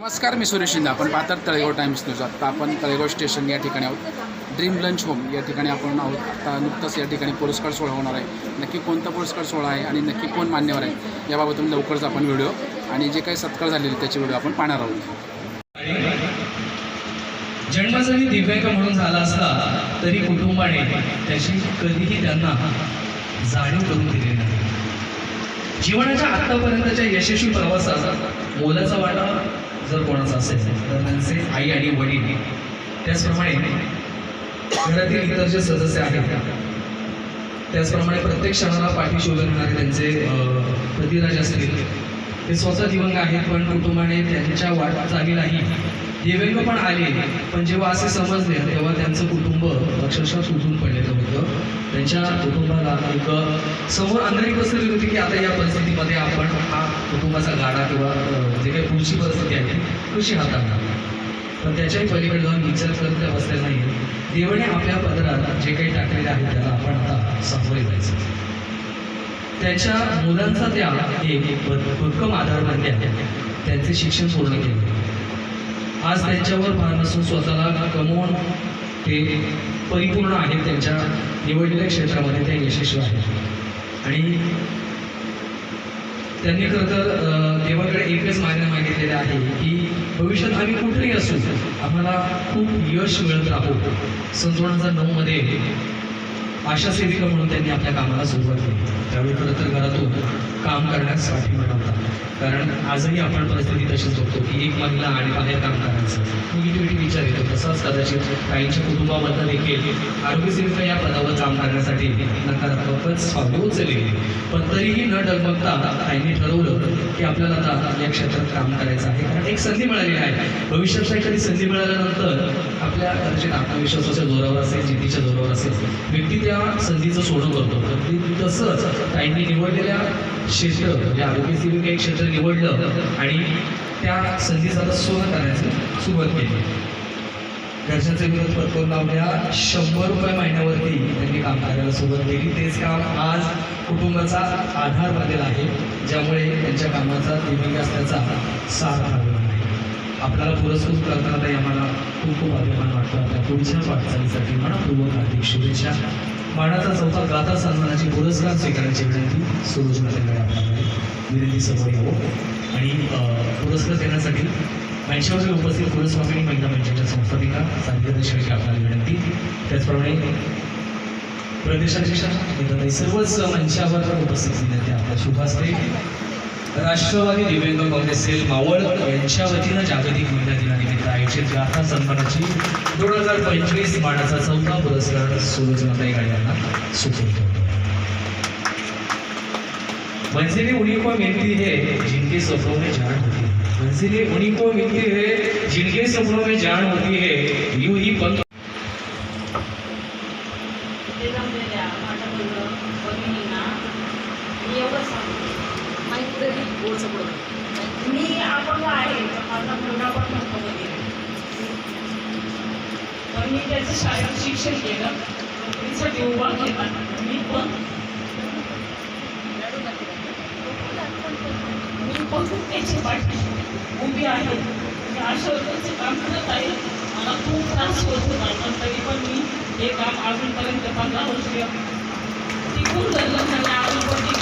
नमस्कार मी सुरेश शिंदे. आपण पाहतात तळेगाव टाइम्स न्यूज. आत्ता आपण तळेगाव स्टेशन या ठिकाणी आहोत. ड्रीम लंच होम या ठिकाणी आपण आहोत. आता नुकताच या ठिकाणी पुरस्कार सोहळा होणार आहे. नक्की कोणता पुरस्कार सोहळा आहे आणि नक्की कोण मान्यवर आहे याबाबत लवकरच आपण व्हिडिओ आणि जे काही सत्कार झालेले त्याचे व्हिडिओ आपण पाहणार आहोत. जन्म जरी दिव्यांग म्हणून झाला असला तरी कुटुंबाने त्याची कधीही त्यांना जाणीव करून दिली नाही. जीवनाच्या आतापर्यंतच्या यशस्वी प्रवासात मोलाचा वाटा कोणाचा असेल तर त्यांचे आई आणि वडील. त्याचप्रमाणे घरातील इतर जे सदस्य आहेत त्याचप्रमाणे प्रत्येक क्षणाला पाठीशी उभे राहणारे त्यांचे अं, पतिराज असतील ते स्वतः दिवंग आहेत पण कुटुंबाने त्यांच्या वाटचालीलाही दिव्यांग पण आले पण जेव्हा असे समजले तेव्हा त्यांचं कुटुंब अक्षरशः तुटून पडलेलं होतं त्यांच्या कुटुंबाला एक समोर अंधारी बसलेली होती की आता या परिस्थितीमध्ये आपण हा कुटुंबाचा गाडा किंवा जे काही पुढची परिस्थिती आहे कशी हाताळणार? पण त्याच्याही पलीकडे जाऊन विचार करत बसलेला नाही देवाने आपल्या पदरात जे काही टाकलेले आहे त्याला आपण आता सामोरे जायचं. त्यांच्या मुलांचा त्या एक भक्कम आधार बनल्या त्यांचे शिक्षण पूर्ण केले. आज त्यांच्यावर भार नसून स्वतःला कमवून ते परिपूर्ण आहेत त्यांच्या निवडलेल्या क्षेत्रामध्ये ते यशस्वी आहेत. आणि त्यांनी खरं तर देवाकडे एकच मागणं मागितलेलं आहे की भविष्यात आम्ही कुठेही असू आम्हाला खूप यश मिळत राहू. सन दोन हजार नऊमध्ये आशा सेविका म्हणून त्यांनी आपल्या कामाला सुरुवात केली. त्यावेळी खरं तर घरातून काम करण्यास पाठिंबा नव्हता कारण आजही आपण परिस्थिती तशीच बघतो की एक महिला आणि बाहेर काम करायचं. निगेटिव्हिटी विचार येतो. तसंच कदाचित काहींच्या कुटुंबामधलं देखील आरोग्य सेविका या पदावर काम करण्यासाठी नकारात्मकच पावले उचलली. पण तरीही न डगमगता काहींनी ठरवलं की आपल्याला आता या क्षेत्रात काम करायचं आहे. कारण एक संधी मिळालेली आहे. भविष्यात एखादी संधी मिळाल्यानंतर आपल्या कदाचित आत्मविश्वासाच्या जोरावर असेल जिद्दीच्या जोरावर असेल व्यक्ती त्या संधीचं सोनं करतो. तर तसंच त्यांनी निवडलेल्या क्षेत्र म्हणजे आरोग्य सेविका एक क्षेत्र निवडलं आणि त्या संधीचं आता सोनं करण्याची सुरुवात केली. घरच्याचे विरोध पत्करून लावल्या. शंभर रुपये महिन्यावरती त्यांनी काम करायला सुरुवात केली. तेच काम आज कुटुंबाचा आधार बनलेला आहे ज्यामुळे त्यांच्या कामाचा दिव्यांग असल्याचा साथ लागला नाही. आपल्याला पुरस्कृत करताना आम्हाला खूप खूप अभिमान वाटतो. आपल्या पुढच्या वाटचालीसाठी मनपूर्वक हार्दिक शुभेच्छा. मानाचा चौथा गाथा सन्मानाची पुरस्कार स्वीकारण्याची विनंती सुरू आपल्याकडे विनंती समोर यावं आणि पुरस्कार देण्यासाठी मंचावर उपस्थित पुरस्वामिनी महिला मंचाच्या संस्थापिका सांगितलं आपल्याला विनंती त्याचप्रमाणे प्रदेशाध्यक्षा सर्वच मंचावर उपस्थित विनंती आपल्या शुभास्ते राष्ट्रवादी दिव्यांग काँग्रेस सेल मावळ यांच्या वतीनं जागतिक महिला दिनानिमित्त आयोजित गाथा सन्मानाची दोन हजार पंचवीस मानाचा चौथा पुरस्कार सुलोचनाताई गाडी यांना सुपूर्द. होतो मंजिले उन्हीं को मिलती है जिनके सपनों में जान होती. है मंजिले उन्हीं को मिलती है जिनके सपनों में जान होती है यूं ही पंख ते जमलेल्या एवढं सांगते. मी अपंग आहे माझा मुलगा पण म्हणतो वगैरे पण मी त्याचं शाळेत शिक्षण केलं. नोकरीसाठी उभा केला मी पण. मी पण त्याची पाठी उभी आहे. मी अशा लोकांचे काम करत आहे. मला खूप त्रास होत होता पण तरी पण मी हे काम अजूनपर्यंत पंधरा वर्ष टिकून धरलं म्हणजे अजून पण